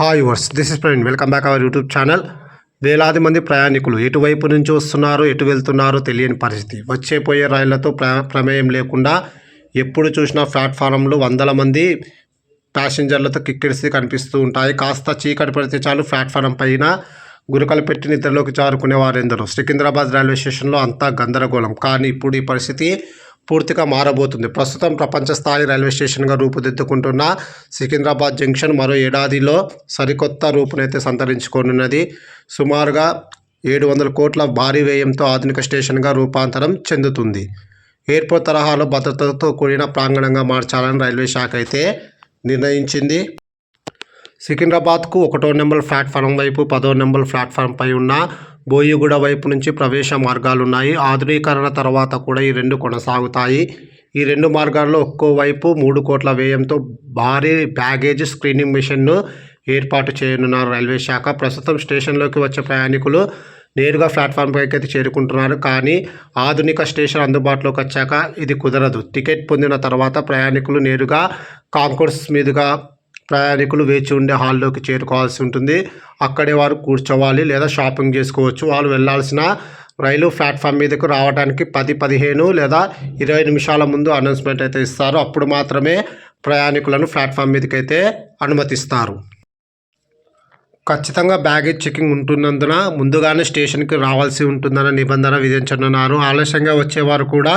Hi viewers this is Praveen welcome back our YouTube channel వేలాది మంది ప్రయాణికులు ఎటువైపు నుంచి వస్తున్నారో ఎటు వెళ్తున్నారో తెలియని పరిస్థితి. వచ్చే పోయే రైళ్ళతో ప్ర ప్రమేయం లేకుండా ఎప్పుడు చూసినా ప్లాట్ఫారంలో వందల మంది ప్యాసింజర్లతో కిక్కిరిసి కనిపిస్తూ ఉంటాయి. కాస్త చీకటి పడితే చాలు ప్లాట్ఫారం పైన గురకలు పెట్టి నిద్రలోకి జారుకునే వారెందరో సికింద్రాబాద్ రైల్వే స్టేషన్లో అంతా గందరగోళం. కానీ ఇప్పుడు ఈ పరిస్థితి పూర్తిగా మారబోతుంది. ప్రస్తుతం ప్రపంచ స్థాయి రైల్వే స్టేషన్గా రూపుదిద్దుకుంటున్న సికింద్రాబాద్ జంక్షన్ మరో ఏడాదిలో సరికొత్త రూపునైతే సంతరించుకోనున్నది. సుమారుగా ఏడు వందల కోట్ల భారీ వ్యయంతో ఆధునిక స్టేషన్గా రూపాంతరం చెందుతుంది. ఎయిర్పోర్ట్ తరహాలో భద్రతతో కూడిన ప్రాంగణంగా మార్చాలని రైల్వే శాఖ అయితే నిర్ణయించింది. సికింద్రాబాద్కు ఒకటో నెంబర్ ప్లాట్ఫారం వైపు పదో నెంబర్ ప్లాట్ఫారం పై ఉన్న బోయిగూడ వైపు నుంచి ప్రవేశ మార్గాలు ఉన్నాయి ఆధునీకరణ తర్వాత కూడా ఈ రెండు కొనసాగుతాయి. ఈ రెండు మార్గాల్లో ఒక్కో వైపు మూడు కోట్ల వ్యయంతో భారీ బ్యాగేజ్ స్క్రీనింగ్ మిషన్ను ఏర్పాటు చేయనున్నారు రైల్వే శాఖ. ప్రస్తుతం స్టేషన్లోకి వచ్చే ప్రయాణికులు నేరుగా ప్లాట్ఫామ్ పైకి అయితే చేరుకుంటున్నారు. కానీ ఆధునిక స్టేషన్ అందుబాటులోకి వచ్చాక ఇది కుదరదు. టికెట్ పొందిన తర్వాత ప్రయాణికులు నేరుగా కాంకోర్స్ మీదుగా ప్రయాణికులు వేచి ఉండే హాల్లోకి చేరుకోవాల్సి ఉంటుంది. అక్కడే వారు కూర్చోవాలి లేదా షాపింగ్ చేసుకోవచ్చు. వాళ్ళు వెళ్ళాల్సిన రైలు ప్లాట్ఫామ్ మీదకు రావడానికి పది పదిహేను లేదా ఇరవై నిమిషాల ముందు అనౌన్స్మెంట్ అయితే ఇస్తారు. అప్పుడు మాత్రమే ప్రయాణికులను ప్లాట్ఫామ్ మీదకి అయితే అనుమతిస్తారు. ఖచ్చితంగా బ్యాగేజ్ చెకింగ్ ఉంటున్నందున ముందుగానే స్టేషన్కి రావాల్సి ఉంటుందన్న నిబంధన విధించనున్నారు. ఆలస్యంగా వచ్చేవారు కూడా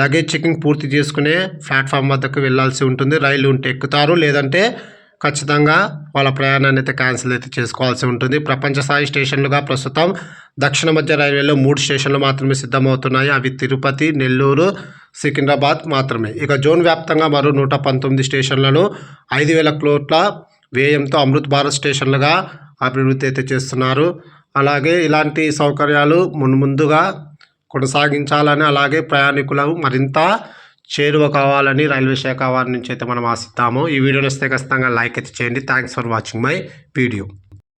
లగేజ్ చెకింగ్ పూర్తి చేసుకునే ప్లాట్ఫామ్ వద్దకు వెళ్ళాల్సి ఉంటుంది. రైలు ఉంటే ఎక్కుతారు. లేదంటే ఖచ్చితంగా వాళ్ళ ప్రయాణాన్ని అయితే క్యాన్సిల్ అయితే చేసుకోవాల్సి ఉంటుంది. ప్రపంచ స్థాయి స్టేషన్లుగా ప్రస్తుతం దక్షిణ మధ్య రైల్వేలో మూడు స్టేషన్లు మాత్రమే సిద్ధమవుతున్నాయి. అవి తిరుపతి నెల్లూరు సికింద్రాబాద్ మాత్రమే. ఇక జోన్ వ్యాప్తంగా మరో నూట పంతొమ్మిది స్టేషన్లను ఐదు వేల కోట్ల వ్యయంతో అమృత్ భారత్ స్టేషన్లుగా అభివృద్ధి అయితే చేస్తున్నారు. అలాగే ఇలాంటి సౌకర్యాలు మున్ముందుగా కొనసాగించాలని అలాగే ప్రయాణికులకు మరింత చేరువ కావాలని రైల్వే శాఖ వారి నుంచి అయితే మనం ఆశిస్తాము ఈ వీడియోని వస్తే ఖచ్చితంగా లైక్ అయితే చేయండి. Thanks for watching my video